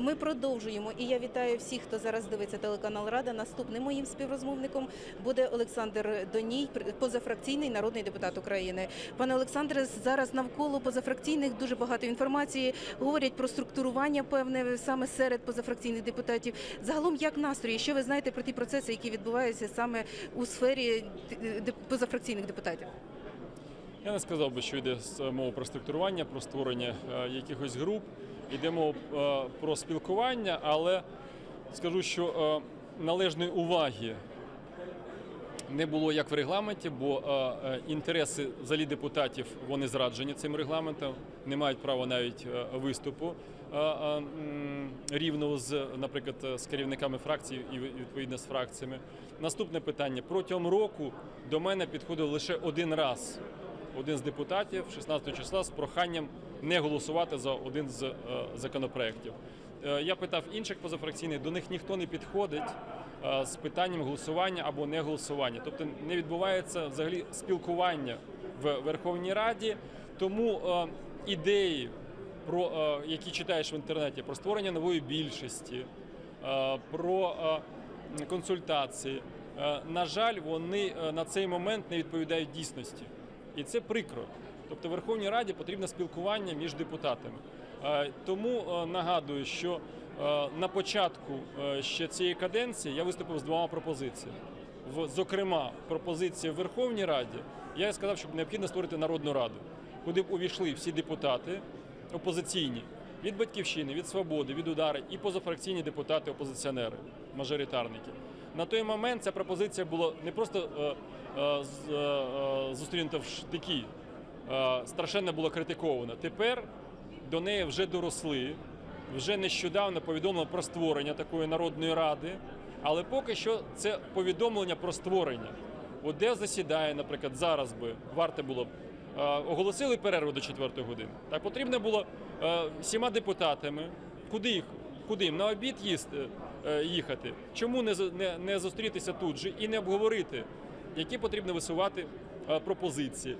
Ми продовжуємо, і я вітаю всіх, хто зараз дивиться телеканал Рада. Наступним моїм співрозмовником буде Олександр Доній, позафракційний народний депутат України. Пане Олександре, зараз навколо позафракційних дуже багато інформації. Говорять про структурування певне саме серед позафракційних депутатів. Загалом, як настрої, що ви знаєте про ті процеси, які відбуваються саме у сфері е, позафракційних депутатів? Я не сказав би, що йде мова про структурування, про створення е, якихось груп. Йде мова е, про спілкування, але скажу, що е, належної уваги не було як в регламенті, бо е, інтереси взагалі депутатів вони зраджені цим регламентом, не мають права навіть виступу рівного з, наприклад, з керівниками фракцій і відповідно з фракціями. Наступне питання: протягом року до мене підходив лише один раз один з депутатів 16 числа з проханням не голосувати за один з е, законопроєктів. Е, Я питав інших позафракційних, до них ніхто не підходить е, з питанням голосування або не голосування. Тобто не відбувається взагалі спілкування в Верховній Раді. Тому ідеї, які читаєш в інтернеті, про створення нової більшості, про консультації, на жаль, вони на цей момент не відповідають дійсності. І це прикро. Тобто Верховній Раді потрібне спілкування між депутатами. Е, Тому е, нагадую, що е, на початку ще цієї каденції я виступив з двома пропозиціями. Зокрема, пропозиція в Верховній Раді, я сказав, що необхідно створити Народну Раду, куди б увійшли всі депутати опозиційні від батьківщини, від свободи, від удари і позафракційні депутати, опозиціонери, мажоритарники. На той момент ця пропозиція була не просто е, е, е, зустрінута в штики, страшенно була критикована. Тепер до неї вже доросли, вже нещодавно повідомлено про створення такої народної ради, але поки що це повідомлення про створення. От де засідає, наприклад, зараз би варто було б оголосили перерву до 4 години. Так потрібно було всіма депутатами, куди їх, куди їм на обід їсти, їхати. Чому не, не, не зустрітися тут же і не обговорити, які потрібно висувати е, пропозиції,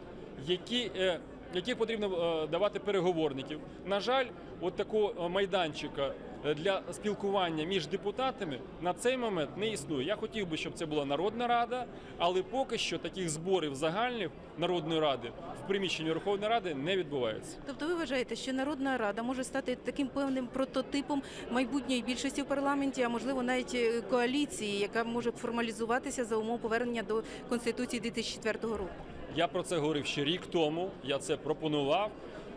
які, е, яких потрібно е, давати переговорників. На жаль, от такого е, майданчика е, для спілкування між депутатами на цей момент не існує. Я хотів би, щоб це була Народна Рада, але поки що таких зборів загальних Народної Ради в приміщенні Верховної Ради не відбувається. Тобто ви вважаєте, що Народна Рада може стати таким певним прототипом майбутньої більшості в парламенті, а можливо навіть е, коаліції, яка може формалізуватися за умов повернення до Конституції 2004 року? Я про це говорив ще рік тому. Я це пропонував.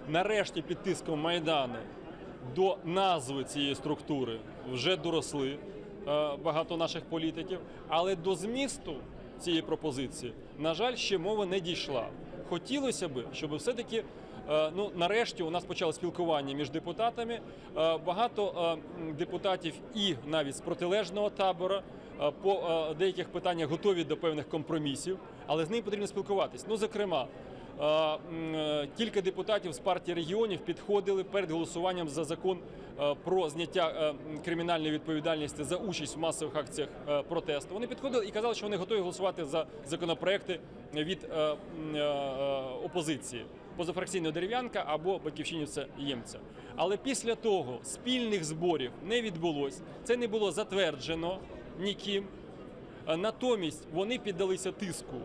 Нарешті під тиском Майдану до назви цієї структури вже доросли е, багато наших політиків, але до змісту цієї пропозиції, на жаль, ще мова не дійшла. Хотілося б, щоб все-таки е, ну, нарешті у нас почало спілкування між депутатами. Е, Багато депутатів і навіть з протилежного табора по деяких питаннях готові до певних компромісів, але з ним потрібно спілкуватись. Ну, зокрема, кілька депутатів з партії регіонів підходили перед голосуванням за закон е, про зняття е, кримінальної відповідальності за участь в масових акціях е, протесту. Вони підходили і казали, що вони готові голосувати за законопроекти від е, е, е, опозиції. Позафракційного дерев'янка або батьківщинівця ємця. Але після того спільних зборів не відбулось. Це не було затверджено ніким. Е, Натомість вони піддалися тиску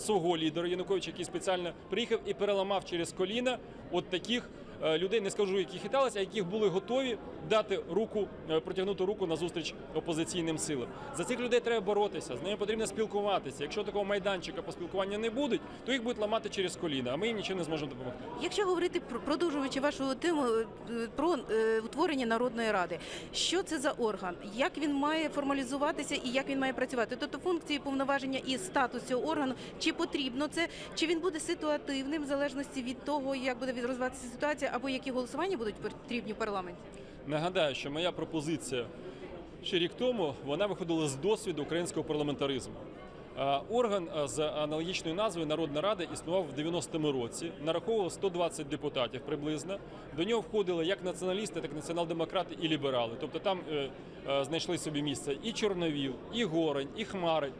свого лідера Януковича, який спеціально приїхав і переламав через коліна от таких людей, не скажу, які хиталися, а яких були готові дати руку, е, протягнути руку на зустріч опозиційним силам. За цих людей треба боротися, з ними потрібно спілкуватися. Якщо такого майданчика по спілкуванню не будуть, то їх будуть ламати через коліна, а ми їм нічим не зможемо допомогти. Якщо говорити про продовжуючи вашу тему е, про е, утворення народної ради, що це за орган, як він має формалізуватися і як він має працювати? Тобто функції, повноваження і статус цього органу, чи потрібно це, чи він буде ситуативним в залежності від того, як буде розвиватися ситуація, або які голосування будуть потрібні в парламенті? Нагадаю, що моя пропозиція ще рік тому вона виходила з досвіду українського парламентаризму. Орган з аналогічною назвою Народна Рада існував в 90-му році, нараховував 120 депутатів приблизно. До нього входили як націоналісти, так і націонал-демократи і ліберали. Тобто там е, е, знайшли собі місце і Чорновіл, і Горень, і Хмарин,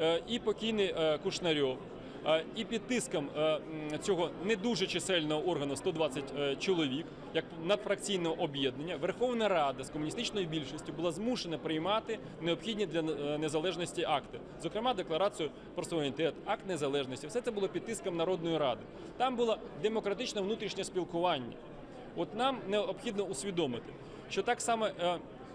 е, і покійний е, Кушнарьов. Е, І під тиском е, цього не дуже чисельного органу 120 е, чоловік, як надфракційного об'єднання, Верховна Рада з комуністичною більшістю була змушена приймати необхідні для незалежності акти, зокрема декларацію про суверенітет, акт незалежності. Все це було під тиском Народної Ради. Там було демократичне внутрішнє спілкування. От нам необхідно усвідомити, що так само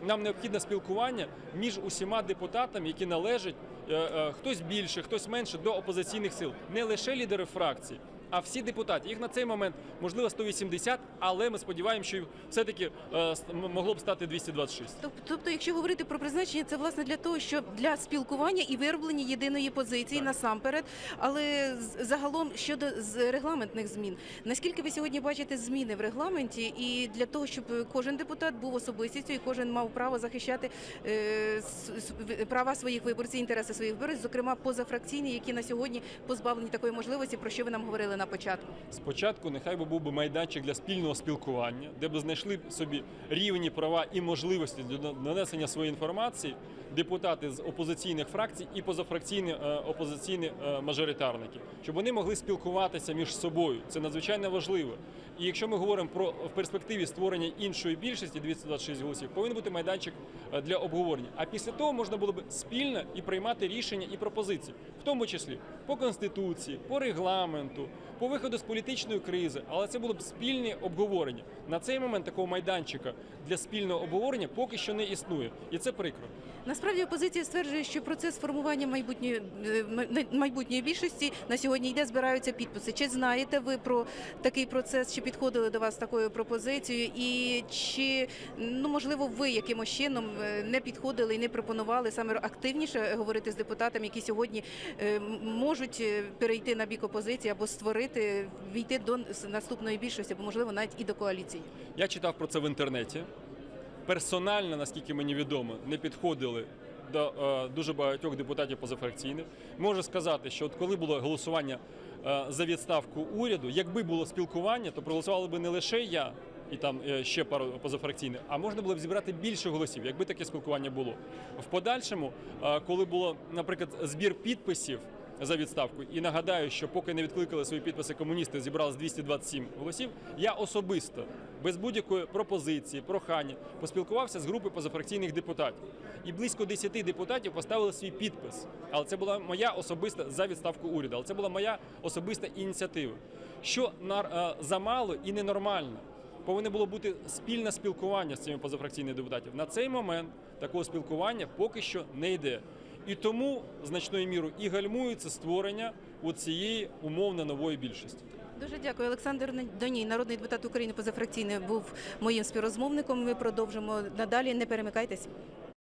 нам необхідне спілкування між усіма депутатами, які належать е, е, хтось більше, хтось менше до опозиційних сил, не лише лідери фракцій. А всі депутати, їх на цей момент можливо 180, але ми сподіваємося, що все-таки е, могло б стати 226. Тоб- Тобто, якщо говорити про призначення, це власне для того, щоб для спілкування і вироблення єдиної позиції Так. насамперед. Але загалом щодо регламентних змін, наскільки ви сьогодні бачите зміни в регламенті, і для того, щоб кожен депутат був особистістю і кожен мав право захищати е, права своїх виборців, інтереси своїх виборців, зокрема позафракційні, які на сьогодні позбавлені такої можливості, про що ви нам говорили на початку. Спочатку нехай би був би майданчик для спільного спілкування, де б знайшли собі рівні права і можливості для донесення своєї інформації депутати з опозиційних фракцій і позафракційні е, опозиційні е, мажоритарники, щоб вони могли спілкуватися між собою. Це надзвичайно важливо. І якщо ми говоримо про в перспективі створення іншої більшості 226 голосів, повинен бути майданчик е, для обговорення. А після того можна було б спільно і приймати рішення і пропозиції, в тому числі по конституції, по регламенту, по виходу з політичної кризи. Але це було б спільне обговорення. На цей момент такого майданчика для спільного обговорення поки що не існує, і це прикро. Насправді опозиція стверджує, що процес формування майбутньої е, майбутньої більшості на сьогодні йде, збираються підписи. Чи знаєте ви про такий процес? Чи підходили до вас такою пропозицією? І чи ну можливо ви якимось чином е, не підходили і не пропонували саме активніше говорити з депутатами, які сьогодні е, можуть перейти на бік опозиції або створити війти до наступної більшості, або можливо навіть і до коаліції? Я читав про це в інтернеті. Персонально, наскільки мені відомо, не підходили до е, дуже багатьох депутатів позафракційних. Можу сказати, що от коли було голосування е, за відставку уряду, якби було спілкування, то проголосували би не лише я і там е, ще пару позафракційних, а можна було б зібрати більше голосів, якби таке спілкування було. В подальшому, е, коли було, наприклад, збір підписів за відставку. І нагадаю, що поки не відкликали свої підписи комуністи, зібралось 227 голосів. Я особисто без будь-якої пропозиції, прохання поспілкувався з групою позафракційних депутатів. І близько 10 депутатів поставили свій підпис. Але це була моя особиста за відставку уряду. Але це була моя особиста ініціатива. Що е, замало і ненормально. Повинно було бути спільне спілкування з цими позафракційними депутатів. На цей момент такого спілкування поки що не йде. І тому значною мірою і гальмується створення цієї умовно нової більшості. Дуже дякую. Олександр Доній, народний депутат України позафракційний, був моїм співрозмовником. Ми продовжимо надалі. Не перемикайтесь.